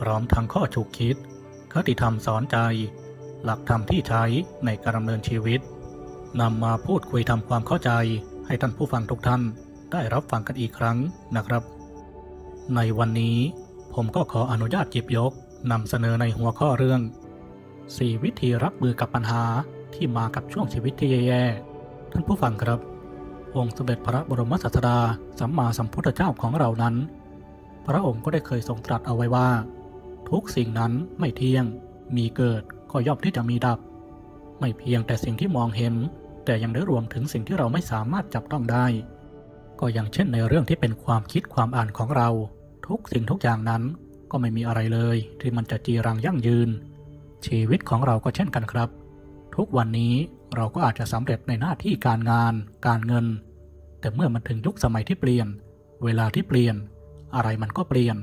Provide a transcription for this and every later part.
พร้อมทั้งข้อฉุกคิด คติธรรมสอนใจ หลักธรรมที่ใช้ในการดำเนินชีวิตนำมาพูดคุยทำความเข้าใจ ให้ท่านผู้ฟังทุกท่านได้รับฟังกันอีกครั้งนะครับ ในวันนี้ผมก็ขออนุญาตหยิบยกนำเสนอในหัวข้อเรื่อง 4 วิธีรับมือกับปัญหาที่มากับช่วงชีวิตที่แย่ๆ ท่านผู้ฟังครับ องค์สมเด็จพระบรมศาสดาสัมมาสัมพุทธเจ้าของเรานั้น พระองค์ก็ได้เคยทรงตรัสเอาไว้ว่า ทุกสิ่งนั้นไม่เที่ยง มีเกิดก็ย่อมที่จะมีดับ ไม่เพียงแต่สิ่งที่มองเห็น แต่ยังได้รวมถึงสิ่งที่เราไม่สามารถจับต้องได้ ก็อย่างเช่นในเรื่องที่เป็นความคิดความอ่านของเรา ทุกสิ่งทุกอย่างนั้นก็ไม่มีอะไรเลย ที่มันจะจีรังยั่งยืน ชีวิตของเราก็เช่นกันครับ ทุกวันนี้เราก็อาจจะสำเร็จในหน้าที่การงาน การเงิน แต่เมื่อมันถึงยุคสมัยที่เปลี่ยน เวลาที่เปลี่ยน อะไรมันก็เปลี่ยน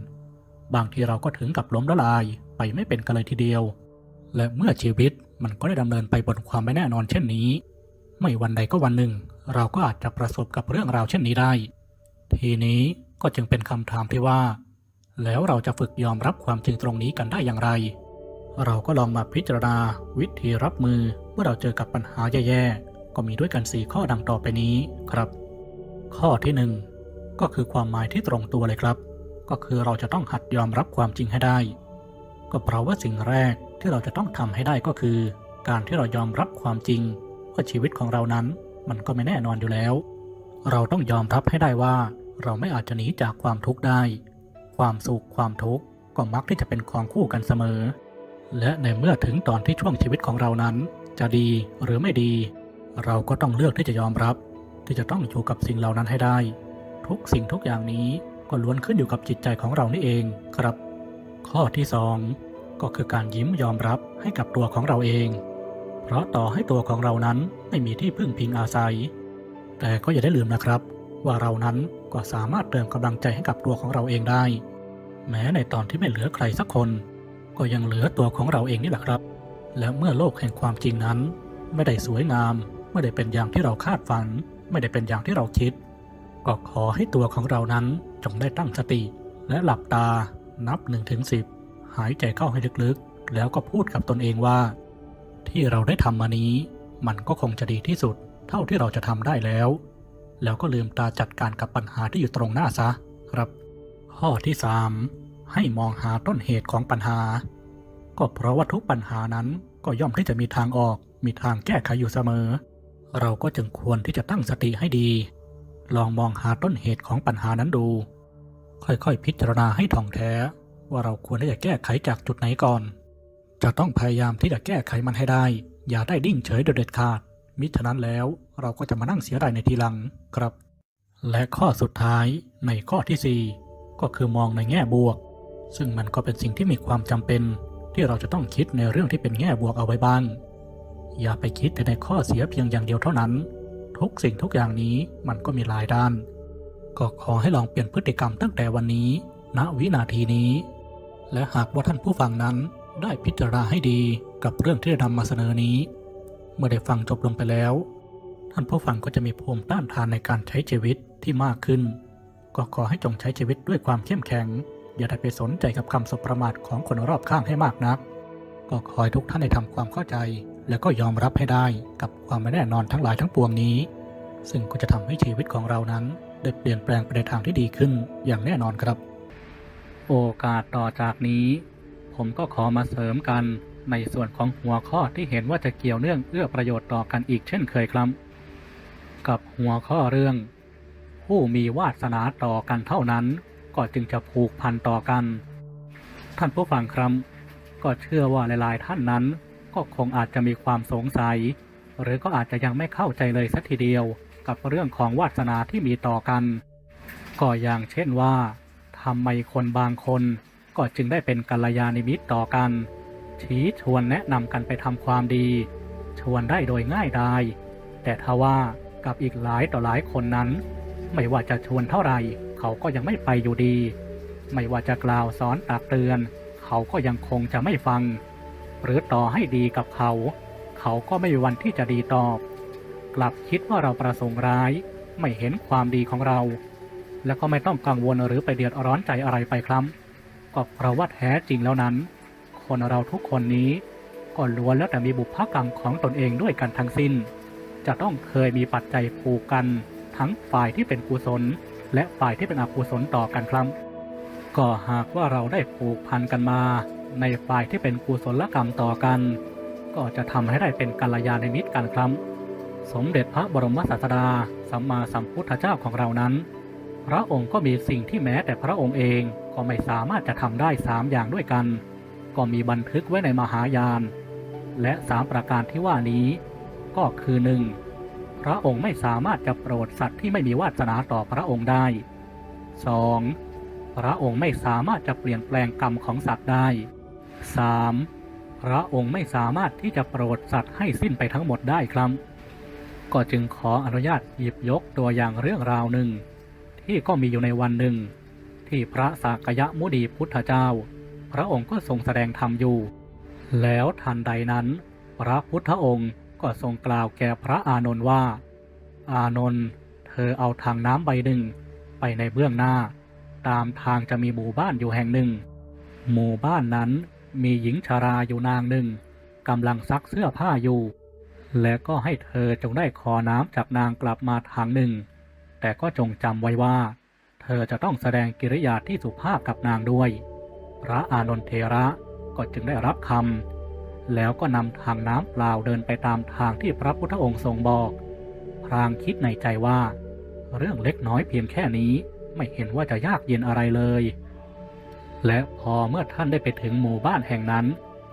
บางทีเราก็ถึงกับล้มละลายไปไม่เป็นกันเลยทีเดียว และเมื่อชีวิตมันก็ได้ดำเนินไปบนความไม่แน่นอนเช่นนี้ ไม่วันใดก็วันหนึ่ง เราก็อาจจะประสบกับเรื่องราวเช่นนี้ได้ ทีนี้ก็จึงเป็นคำถามที่ว่า แล้วเราจะฝึกยอมรับความจริงตรงนี้กันได้อย่างไร เราก็ลองมาพิจารณาวิธีรับมือเมื่อเราเจอกับปัญหาแย่ๆก็มีด้วยกัน4ข้อดังต่อไปนี้ครับ ข้อที่ 1 ก็คือความหมายที่ตรงตัวเลยครับ ก็คือเราจะต้องหัดยอมรับความจริงให้ได้ ก็เพราะว่าสิ่งแรกที่เราจะต้องทำให้ได้ก็คือ การที่เรายอมรับความจริงว่าชีวิตของเรานั้นมันก็ไม่แน่นอนอยู่แล้ว เราต้องยอมรับให้ได้ว่า เราไม่อาจจะหนีจากความทุกข์ได้ ความสุขความทุกข์ก็มักที่จะเป็นของคู่กันเสมอ และในเมื่อถึงตอนที่ช่วงชีวิตของเรานั้น จะดีหรือไม่ดี เราก็ต้องเลือกที่จะยอมรับ ที่จะต้องอยู่กับสิ่งเหล่านั้นให้ได้ ทุกสิ่งทุกอย่างนี้ ก็ล้วนขึ้นอยู่กับจิตใจของเรานี่เองครับ ข้อที่สองก็คือการยิ้มยอมรับให้กับตัวของเราเอง เพราะต่อให้ตัวของเรานั้นไม่มีที่พึ่งพิงอาศัย แต่ก็อย่าได้ลืมนะครับ ว่าเรานั้นก็สามารถเติมกำลังใจให้กับตัวของเราเองได้ แม้ในตอนที่ไม่เหลือใครสักคน ก็ยังเหลือตัวของเราเองนี่แหละครับ และเมื่อโลกแห่งความจริงนั้น ไม่ได้สวยงาม ไม่ได้เป็นอย่างที่เราคาดฝัน ไม่ได้เป็นอย่างที่เราคิด ก็ขอให้ตัวของเรานั้นจงได้ตั้งสติ และหลับตานับ1นถึงสิหายใจเข้าให้ลึกๆ แล้วก็พูดกับตนเองว่า ที่เราได้ทำมานี้ มันก็คงจะดีที่สุด เท่าที่เราจะทำได้แล้ว แล้วก็ลืมตาจัดการกับปัญหาที่อยู่ตรงหน้าซะครับ ข้อที่ 3 ให้มองหาต้นเหตุของปัญหา ก็เพราะว่าทุกปัญหานั้นก็ย่อมที่จะมีทางออก มีทางแก้ไขอยู่เสมอ เราก็จึงควรที่จะตั้งสติให้ดี ลองมองหาต้นเหตุของปัญหานั้นดู ค่อยๆ พิจารณาให้ท่องแท้ ว่าเราควรที่จะแก้ไขจากจุดไหนก่อน จะต้องพยายามที่จะแก้ไขมันให้ได้ อย่าได้ดิ้งเฉยโดยเด็ดขาด มิฉะนั้นแล้วเราก็จะมานั่งเสียดายในทีหลังครับ และข้อสุดท้ายในข้อที่ 4 ก็คือมองในแง่บวก ซึ่งมันก็เป็นสิ่งที่มีความจำเป็น ที่เราจะต้องคิดในเรื่องที่เป็นแง่บวกเอาไว้บ้าง อย่าไปคิดแต่ในข้อเสียเพียงอย่างเดียวเท่านั้น ทุกสิ่งทุกอย่างนี้มันก็มีหลายด้าน ก็ขอให้ลองเปลี่ยนพฤติกรรมตั้งแต่วันนี้ ณวินาทีนี้ และหากว่าท่านผู้ฟังนั้นได้พิจารณาให้ดีกับเรื่องที่ได้นำมาเสนอนี้ เมื่อได้ฟังจบลงไปแล้ว ท่านผู้ฟังก็จะมีภูมิต้านทานในการใช้ชีวิตที่มากขึ้น ก็ขอให้จงใช้ชีวิตด้วยความเข้มแข็ง อย่าได้ไปสนใจกับคำสบประมาทของคนรอบข้างให้มากนัก ก็ขอให้ทุกท่านได้ทำความเข้าใจ แล้วก็ยอมรับให้ได้กับความไม่แน่นอนทั้งหลายทั้งปวงนี้ ซึ่งก็จะทำให้ชีวิตของเรานั้นได้เปลี่ยนแปลงไปในทางที่ดีขึ้นอย่างแน่นอนครับ โอกาสต่อจากนี้ ผมก็ขอมาเสริมกันในส่วนของหัวข้อที่เห็นว่าจะเกี่ยวเนื่องเอื้อประโยชน์ต่อกันอีกเช่นเคยครับ กับหัวข้อเรื่อง ผู้มีวาสนาต่อกันเท่านั้น ก็จึงจะผูกพันต่อกัน ท่านผู้ฟังครับ ก็เชื่อว่าหลายๆท่านนั้น ก็คงอาจจะมีความสงสัย หรือก็อาจจะยังไม่เข้าใจเลยสักทีเดียวกับเรื่องของวาสนาที่มีต่อกัน ก็อย่างเช่นว่าทำไมคนบางคนก็จึงได้เป็นกัลยาณมิตรต่อกัน ชี้ชวนแนะนำกันไปทำความดี ชวนได้โดยง่ายดายแต่ทว่ากับอีกหลายต่อหลายคนนั้น ไม่ว่าจะชวนเท่าไหร่ เขาก็ยังไม่ไปอยู่ดี ไม่ว่าจะกล่าวสอนตักเตือน เขาก็ยังคงจะไม่ฟัง หรือต่อให้ดีกับเขา เขาก็ไม่มีวันที่จะดีตอบ กลับคิดว่าเราประสงค์ร้าย ไม่เห็นความดีของเรา แล้วก็ไม่ต้องกังวลหรือไปเดือดร้อนใจอะไรไปครับก็เพราะว่าแท้จริงแล้วนั้น คนเราทุกคนนี้ก็ล้วนแล้วแต่มีบุพกรรมของตนเองด้วยกันทั้งสิ้น จะต้องเคยมีปัจจัยผูกกัน ทั้งฝ่ายที่เป็นกุศล และฝ่ายที่เป็นอกุศลต่อกันครับ ก็หากว่าเราได้ผูกพันกันมา ในฝ่ายที่เป็นกุศลกรรมต่อกัน ก็จะทำให้ได้เป็นกัลยาณมิตรกันครับ สมเด็จพระบรมศาสดาสัมมาสัมพุทธเจ้าของเรานั้น พระองค์ก็มีสิ่งที่แม้แต่พระองค์เองก็ไม่สามารถจะทำได้สามอย่างด้วยกัน ก็มีบันทึกไว้ในมหายาน และสามประการที่ว่านี้ ก็คือหนึ่งพระองค์ไม่สามารถจะโปรดสัตว์ที่ไม่มีวาสนาต่อพระองค์ได้ 2. พระองค์ไม่สามารถจะเปลี่ยนแปลงกรรมของสัตว์ได้ 3. พระองค์ไม่สามารถที่จะโปรดสัตว์ให้สิ้นไปทั้งหมดได้ครับ ก็จึงขออนุญาตหยิบยกตัวอย่างเรื่องราวหนึ่ง ที่ก็มีอยู่ในวันหนึ่ง ที่พระสากยะมุนีพุทธเจ้า พระองค์ก็ทรงแสดงธรรมอยู่ แล้วทันใดนั้น พระพุทธองค์ก็ทรงกล่าวแก่พระอานนท์ว่า อานนท์เธอเอาทางน้ำใบหนึ่ง ไปในเบื้องหน้า ตามทางจะมีหมู่บ้านอยู่แห่งหนึ่ง หมู่บ้านนั้น มีหญิงชาราอยู่นางหนึ่งกำลังซักเสื้อผ้าอยู่ และก็ให้เธอจงได้ขอน้ำจากนางกลับมาทางหนึ่ง แต่ก็จงจำไว้ว่า เธอจะต้องแสดงกิริยาที่สุภาพกับนางด้วย พระอานนทเทระก็จึงได้รับคำแล้วก็นำทางน้ำเปล่าเดินไปตามทางที่พระพุทธองค์ทรงบอก พรางคิดในใจว่า เรื่องเล็กน้อยเพียงแค่นี้ไม่เห็นว่าจะยากเย็นอะไรเลย และพอเมื่อท่านได้ไปถึงหมู่บ้านแห่งนั้น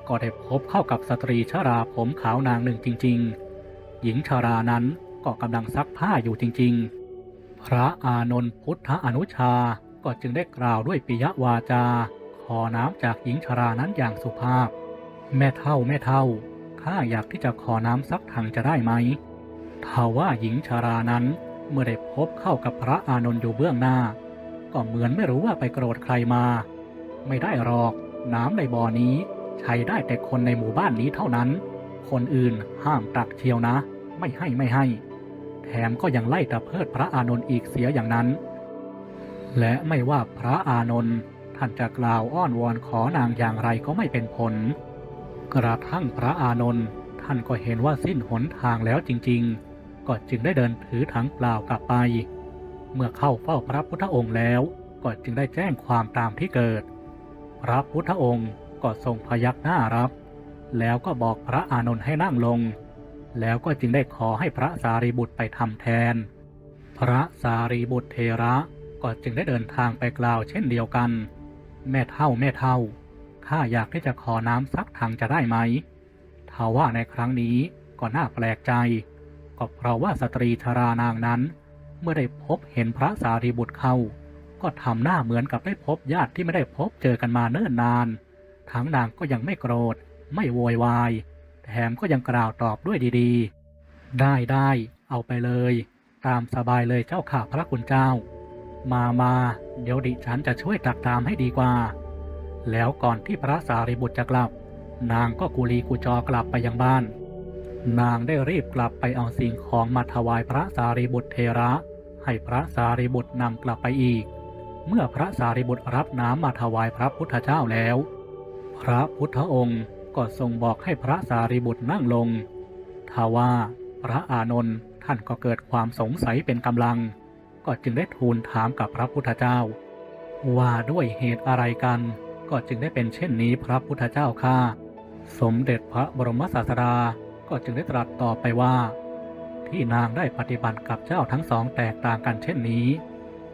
ก็ได้พบเข้ากับสตรีชราผมขาวนางหนึ่งจริง ๆ หญิงชารานั้นก็กำลังซักผ้าอยู่จริง ๆ พระอานนท์พุทธอนุชาก็จึงได้กล่าวด้วยปิยวาจา ขอน้ำจากหญิงชารานั้นอย่างสุภาพ แม่เท่าแม่เท่าข้าอยากที่จะขอน้ำสักถังจะได้ไหมทว่าหญิงชารานั้นเมื่อได้พบเข้ากับพระอานนท์อยู่เบื้องหน้า ก็เหมือนไม่รู้ว่าไปโกรธใครมา ไม่ได้หรอก น้ำในบ่อนี้ ใช้ได้แต่คนในหมู่บ้านนี้เท่านั้น คนอื่นห้ามตักเชียวนะ ไม่ให้ไม่ให้ แถมก็ยังไล่ตะเพิดพระอานนท์อีกเสียอย่างนั้น และไม่ว่าพระอานนท์ท่านจะกล่าวอ้อนวอนขอนางอย่างไรก็ไม่เป็นผล กระทั่งพระอานนท์ท่านก็เห็นว่าสิ้นหนทางแล้วจริง ๆ ก็จึงได้เดินถือถังเปล่ากลับไป เมื่อเข้าเฝ้าพระพุทธองค์แล้ว ก็จึงได้แจ้งความตามที่เกิด พระพุทธองค์ก็ทรงพยักหน้ารับ แล้วก็บอกพระอานนท์ให้นั่งลง แล้วก็จึงได้ขอให้พระสารีบุตรไปทำแทน พระสารีบุตรเทระก็จึงได้เดินทางไปกล่าวเช่นเดียวกัน แม่เท่าแม่เท่าข้าอยากที่จะขอน้ำสักถังจะได้ไหมทว่าในครั้งนี้ก็น่าแปลกใจ ก็เพราะว่าสตรีชรานางนั้น เมื่อได้พบเห็นพระสารีบุตรเข้า ก็ทำหน้าเหมือนกับได้พบญาติที่ไม่ได้พบเจอกันมาเนิ่นนาน ทั้งนางก็ยังไม่โกรธ ไม่โวยวาย แถมก็ยังกล่าวตอบด้วยดีๆ ได้ได้เอาไปเลย ตามสบายเลยเจ้าข่าพระคุณเจ้า มามาเดี๋ยวดิฉันจะช่วยตักตามให้ดีกว่า แล้วก่อนที่พระสารีบุตรจะกลับ นางก็กุลีกุจอกลับไปยังบ้าน นางได้รีบกลับไปเอาสิ่งของมาถวายพระสารีบุตรเทระ ให้พระสารีบุตรนำกลับไปอีก เมื่อพระสารีบุตรรับน้ำมาถวายพระพุทธเจ้าแล้ว พระพุทธองค์ก็ทรงบอกให้พระสารีบุตรนั่งลงทว่าพระอานนท์ท่านก็เกิดความสงสัยเป็นกำลัง ก็จึงได้ทูลถามกับพระพุทธเจ้า ว่าด้วยเหตุอะไรกัน ก็จึงได้เป็นเช่นนี้พระพุทธเจ้าข้าสมเด็จพระบรมศาสดาก็จึงได้ตรัสต่อไปว่า ที่นางได้ปฏิบัติกับเจ้าทั้งสองแตกต่างกันเช่นนี้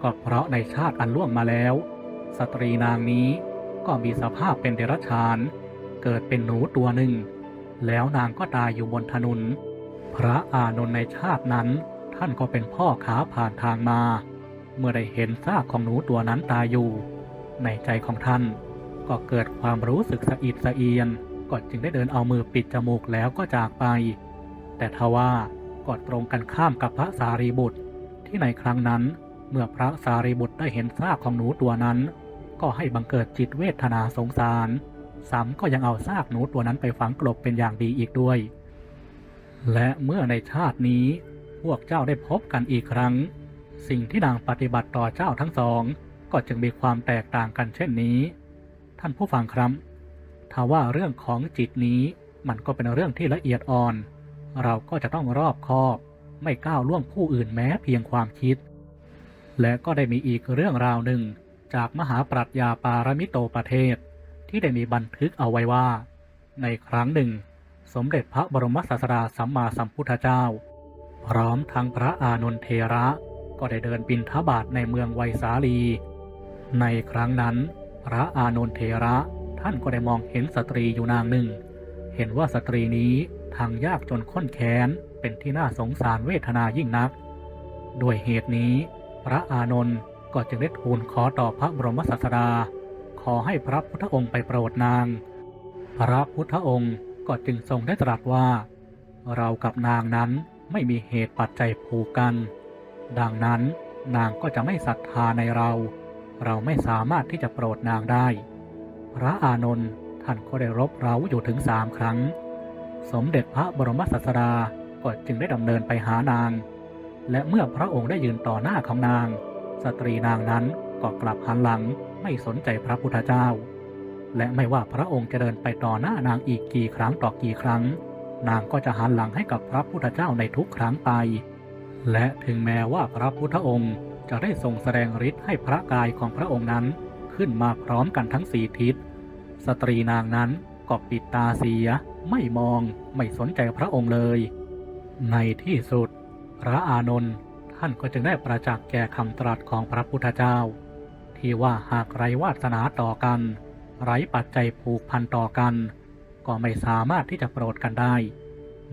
ก็เพราะในชาติอันล่วงมาแล้ว สตรีนางนี้ก็มีสภาพเป็นเดรัจฉาน เกิดเป็นหนูตัวหนึ่ง แล้วนางก็ตายอยู่บนถนน พระอานนท์ในชาตินั้น ท่านก็เป็นพ่อค้าผ่านทางมา เมื่อได้เห็นซากของหนูตัวนั้นตายอยู่ ในใจของท่าน ก็เกิดความรู้สึกสะอิดสะเอียนก็จึงได้เดินเอามือปิดจมูกแล้วก็จากไป แต่ทว่าก็ตรงกันข้ามกับพระสารีบุตรที่ในครั้งนั้น เมื่อพระสารีบุตรได้เห็นซากของหนูตัวนั้น ก็ให้บังเกิดจิตเวทนาสงสารซ้ำก็ยังเอาซากหนูตัวนั้นไปฝังกลบเป็นอย่างดีอีกด้วย และเมื่อในชาตินี้พวกเจ้าได้พบกันอีกครั้ง สิ่งที่นางปฏิบัติต่อเจ้าทั้งสอง ก็จึงมีความแตกต่างกันเช่นนี้ ท่านผู้ฟังครับถ้าว่าเรื่องของจิตนี้มันก็เป็นเรื่องที่ละเอียดอ่อน เราก็จะต้องรอบคอบ ไม่ก้าวล่วงผู้อื่นแม้เพียงความคิด และก็ได้มีอีกเรื่องราวหนึ่งจากมหาปรัชญาปารมิโตประเทศ ที่ได้มีบันทึกเอาไว้ว่า ในครั้งหนึ่ง สมเด็จพระบรมศาสดาสัมมาสัมพุทธเจ้า พร้อมทั้งพระอานนทเทระก็ได้เดินบินทบาทในเมืองไวยสาลี ในครั้งนั้น พระอานนทเทระท่านก็ได้มองเห็นสตรีอยู่นางหนึ่ง เห็นว่าสตรีนี้ทางยากจนข้นแค้นเป็นที่น่าสงสารเวทนายิ่งนัก ด้วยเหตุนี้ พระอานนท์ก็จึงได้ทูลขอต่อพระบรมศาสดา ขอให้พระพุทธองค์ไปโปรดนาง พระพุทธองค์ก็จึงทรงได้ตรัสว่า เรากับนางนั้นไม่มีเหตุปัจจัยผูกกัน ดังนั้นนางก็จะไม่ศรัทธาในเรา เราไม่สามารถที่จะโปรดนางได้ พระอานนท์ท่านก็ได้รบเร้าอยู่ถึงสามครั้ง สมเด็จพระบรมศาสดาก็จึงได้ดำเนินไปหานาง และเมื่อพระองค์ได้ยืนต่อหน้าของนาง สตรีนางนั้นก็กลับหันหลังไม่สนใจพระพุทธเจ้า และไม่ว่าพระองค์จะเดินไปต่อหน้านางอีกกี่ครั้งต่อกี่ครั้ง นางก็จะหันหลังให้กับพระพุทธเจ้าในทุกครั้งไป และถึงแม้ว่าพระพุทธองค์จะได้ทรงแสดงฤทธิ์ให้พระกายของพระองค์นั้นขึ้นมาพร้อมกันทั้งสี่ทิศ สตรีนางนั้นก็ปิดตาเสีย ไม่มองไม่สนใจพระองค์เลย ในที่สุด พระอานนท์ท่านก็จึงได้ประจักษ์แก่คำตรัสของพระพุทธเจ้า ที่ว่าหากไรวาสนาต่อกัน ไร้ปัจจัยผูกพันต่อกัน ก็ไม่สามารถที่จะโปรดกันได้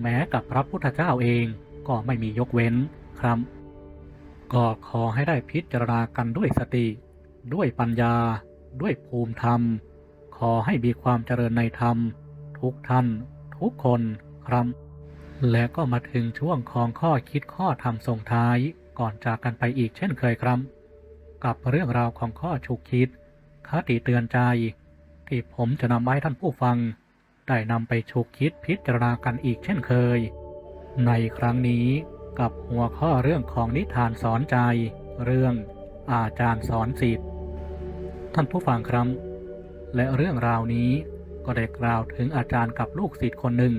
แม้กับพระพุทธเจ้าเองก็ไม่มียกเว้นครับ ก็ขอให้ได้พิจารณากันด้วยสติ ด้วยปัญญา ด้วยภูมิธรรม ขอให้มีความเจริญในธรรม ทุกท่าน ทุกคนครับ และก็มาถึงช่วงของข้อคิดข้อธรรมส่งท้ายก่อนจากกันไปอีกเช่นเคยครับ กับเรื่องราวของข้อฉุกคิด คติเตือนใจ ที่ผมจะนำไว้ท่านผู้ฟัง ได้นำไปฉุกคิดพิจารณากันอีกเช่นเคย ในครั้งนี้กับหัวข้อเรื่องของนิทานสอนใจ เรื่องอาจารย์สอนสิทธิ์ท่านผู้ฟังครับ และเรื่องราวนี้ก็ได้กล่าวถึงอาจารย์กับลูกศิษย์คนหนึ่ง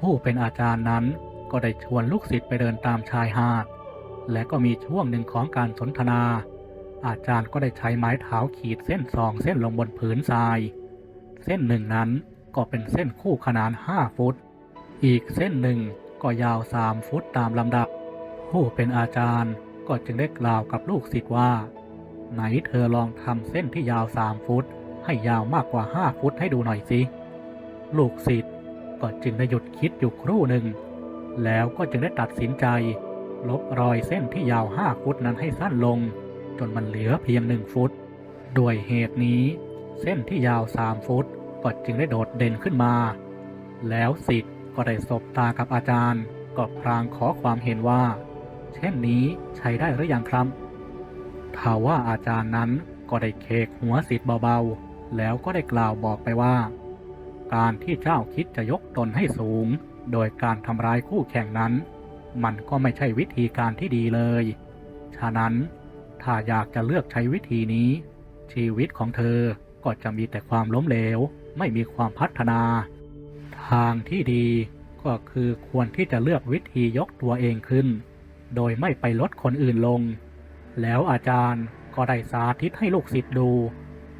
ผู้เป็นอาจารย์นั้นก็ได้ชวนลูกศิษย์ไปเดินตามชายหาด และก็มีช่วงหนึ่งของการสนทนา อาจารย์ก็ได้ใช้ไม้เท้าขีดเส้นสองเส้นลงบนผืนทราย เส้นหนึ่งนั้นก็เป็นเส้นคู่ขนานห้าฟุต อีกเส้นหนึ่งก็ยาวสามฟุตตามลำดับ ผู้เป็นอาจารย์ก็จึงได้กล่าวกับลูกศิษย์ว่า ไหนเธอลองทำเส้นที่ยาวสามฟุต ให้ยาวมากกว่าห้าฟุตให้ดูหน่อยสิ ลูกศิษย์ ก็จึงได้หยุดคิดอยู่ครู่หนึ่ง แล้วก็จึงได้ตัดสินใจ ลบรอยเส้นที่ยาวห้าฟุตนั้นให้สั้นลง จนมันเหลือเพียงหนึ่งฟุต ด้วยเหตุนี้ เส้นที่ยาวสามฟุตก็จึงได้โดดเด่นขึ้นมา แล้วศิษย์ก็ได้สบตากับอาจารย์ ก็พรางขอความเห็นว่า เช่นนี้ใช้ได้หรือยังครับถ้าว่าอาจารย์นั้นก็ได้เคกหัวศิษย์เบาๆ แล้วก็ได้กล่าวบอกไปว่า การที่เจ้าคิดจะยกตนให้สูง โดยการทำร้ายคู่แข่งนั้น มันก็ไม่ใช่วิธีการที่ดีเลย ฉะนั้นถ้าอยากจะเลือกใช้วิธีนี้ ชีวิตของเธอก็จะมีแต่ความล้มเหลว ไม่มีความพัฒนา ทางที่ดีก็คือควรที่จะเลือกวิธียกตัวเองขึ้น โดยไม่ไปลดคนอื่นลง แล้วอาจารย์ก็ได้สาธิตให้ลูกศิษย์ดู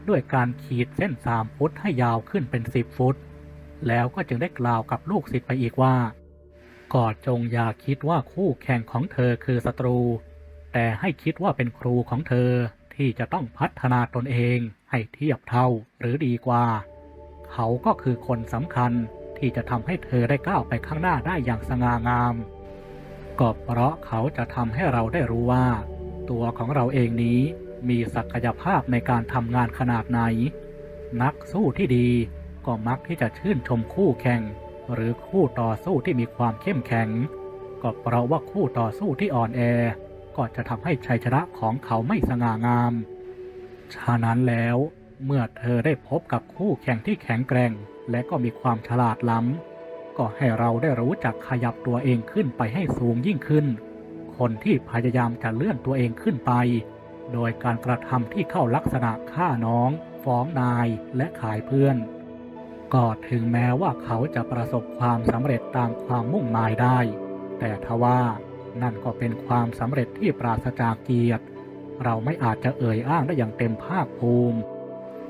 ด้วยการขีดเส้นสามฟุตให้ยาวขึ้นเป็นสิบฟุต แล้วก็จึงได้กล่าวกับลูกศิษย์ไปอีกว่าก็จงอย่าคิดว่าคู่แข่งของเธอคือศัตรู แต่ให้คิดว่าเป็นครูของเธอที่จะต้องพัฒนาตนเองให้เทียบเท่าหรือดีกว่า เขาก็คือคนสำคัญที่จะทำให้เธอได้ก้าวไปข้างหน้าได้อย่างสง่างาม ก็เพราะเขาจะทำให้เราได้รู้ว่า ตัวของเราเองนี้ มีศักยภาพในการทำงานขนาดไหน นักสู้ที่ดีก็มักที่จะชื่นชมคู่แข่ง หรือคู่ต่อสู้ที่มีความเข้มแข็ง ก็เพราะว่าคู่ต่อสู้ที่อ่อนแอ ก็จะทำให้ชัยชนะของเขาไม่สง่างาม ฉะนั้นแล้วเมื่อเธอได้พบกับคู่แข่งที่แข็งแกร่ง และก็มีความฉลาดล้ำ ก็ให้เราได้รู้จักขยับตัวเองขึ้นไปให้สูงยิ่งขึ้น คนที่พยายามจะเลื่อนตัวเองขึ้นไป โดยการกระทำที่เข้าลักษณะฆ่าน้อง ฟ้องนายและขายเพื่อน ก็ถึงแม้ว่าเขาจะประสบความสำเร็จตามความมุ่งหมายได้ แต่ทว่านั่นก็เป็นความสำเร็จที่ปราศจากเกียรติ เราไม่อาจจะเอ่ยอ้างได้อย่างเต็มภาคภูมิ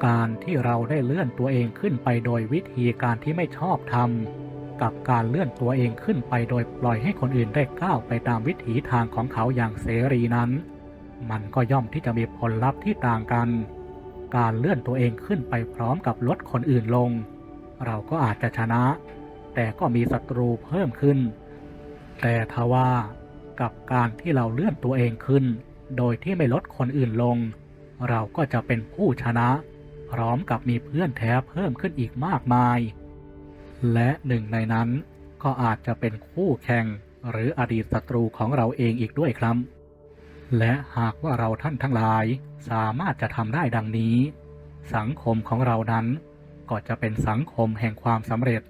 การที่เราได้เลื่อนตัวเองขึ้นไปโดยวิธีการที่ไม่ชอบทำกับการเลื่อนตัวเองขึ้นไปโดยปล่อยให้คนอื่นได้ก้าวไปตามวิถีทางของเขาอย่างเสรีนั้น มันก็ย่อมที่จะมีผลลัพธ์ที่ต่างกัน การเลื่อนตัวเองขึ้นไปพร้อมกับลดคนอื่นลง เราก็อาจจะชนะ แต่ก็มีศัตรูเพิ่มขึ้น แต่ทว่ากับการที่เราเลื่อนตัวเองขึ้น โดยที่ไม่ลดคนอื่นลง เราก็จะเป็นผู้ชนะ พร้อมกับมีเพื่อนแท้เพิ่มขึ้นอีกมากมาย และหนึ่งในนั้นก็อาจจะเป็นคู่แข่งหรืออดีตศัตรูของเราเองอีกด้วยครับ และหากว่าเราท่านทั้งหลายสามารถจะทำได้ดังนี้ สังคมของเรานั้น ก็จะเป็นสังคมแห่งความสำเร็จ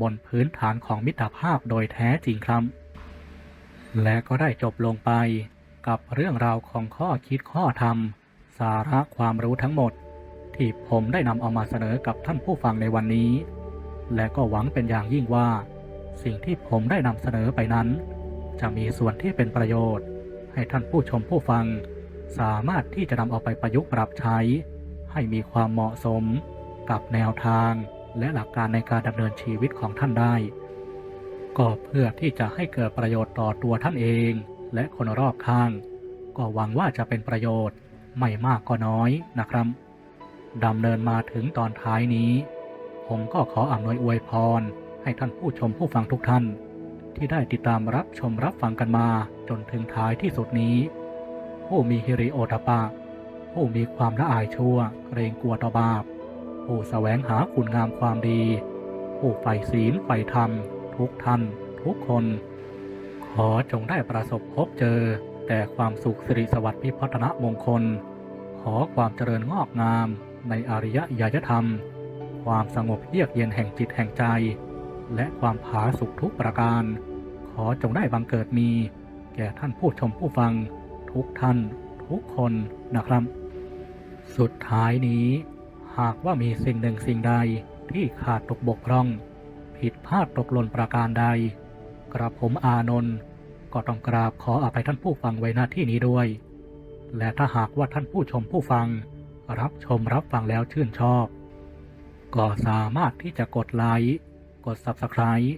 บนพื้นฐานของมิตรภาพโดยแท้จริงครับ และก็ได้จบลงไปกับเรื่องราวของข้อคิดข้อธรรม สาระความรู้ทั้งหมด ที่ผมได้นำเอามาเสนอกับท่านผู้ฟังในวันนี้ และก็หวังเป็นอย่างยิ่งว่า สิ่งที่ผมได้นำเสนอไปนั้น จะมีส่วนที่เป็นประโยชน์ ให้ท่านผู้ชมผู้ฟัง สามารถที่จะนำเอาไปประยุกต์ปรับใช้ ให้มีความเหมาะสมกับแนวทางและหลักการในการดำเนินชีวิตของท่านได้ ก็เพื่อที่จะให้เกิดประโยชน์ต่อตัวท่านเอง และคนรอบข้าง ก็หวังว่าจะเป็นประโยชน์ไม่มากก็น้อยนะครับดำเนินมาถึงตอนท้ายนี้ ผมก็ขออำนวยอวยพร ให้ท่านผู้ชมผู้ฟังทุกท่าน ที่ได้ติดตามรับชมรับฟังกันมา จนถึงท้ายที่สุดนี้ ผู้มีฮิริโอตปะ ผู้มีความละอายชั่วเกรงกลัวต่อบาป ผู้แสวงหาคุณงามความดี ผู้ใฝ่ศีลใฝ่ธรรม ทุกท่าน ทุกคน ขอจงได้ประสบพบเจอ แต่ความสุขสิริสวัสดิ์พิพัฒนมงคล ขอความเจริญงอกงามในอริยญาณธรรม ความสงบเยือกเย็นแห่งจิตแห่งใจ และความผาสุกทุกประการ ขอจงได้บังเกิดมี แก่ท่านผู้ชมผู้ฟังทุกท่านทุกคนนะครับ สุดท้ายนี้ หากว่ามีสิ่งหนึ่งสิ่งใดที่ขาดตกบกพร่อง ผิดพลาดตกหล่นประการใด กระผมอานนท์ก็ต้องกราบขออภัยท่านผู้ฟังไว้หน้าที่นี้ด้วย และถ้าหากว่าท่านผู้ชมผู้ฟัง รับชมรับฟังแล้วชื่นชอบ ก็สามารถที่จะกดไลค์กด Subscribe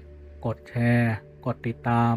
กดแชร์ กดติดตาม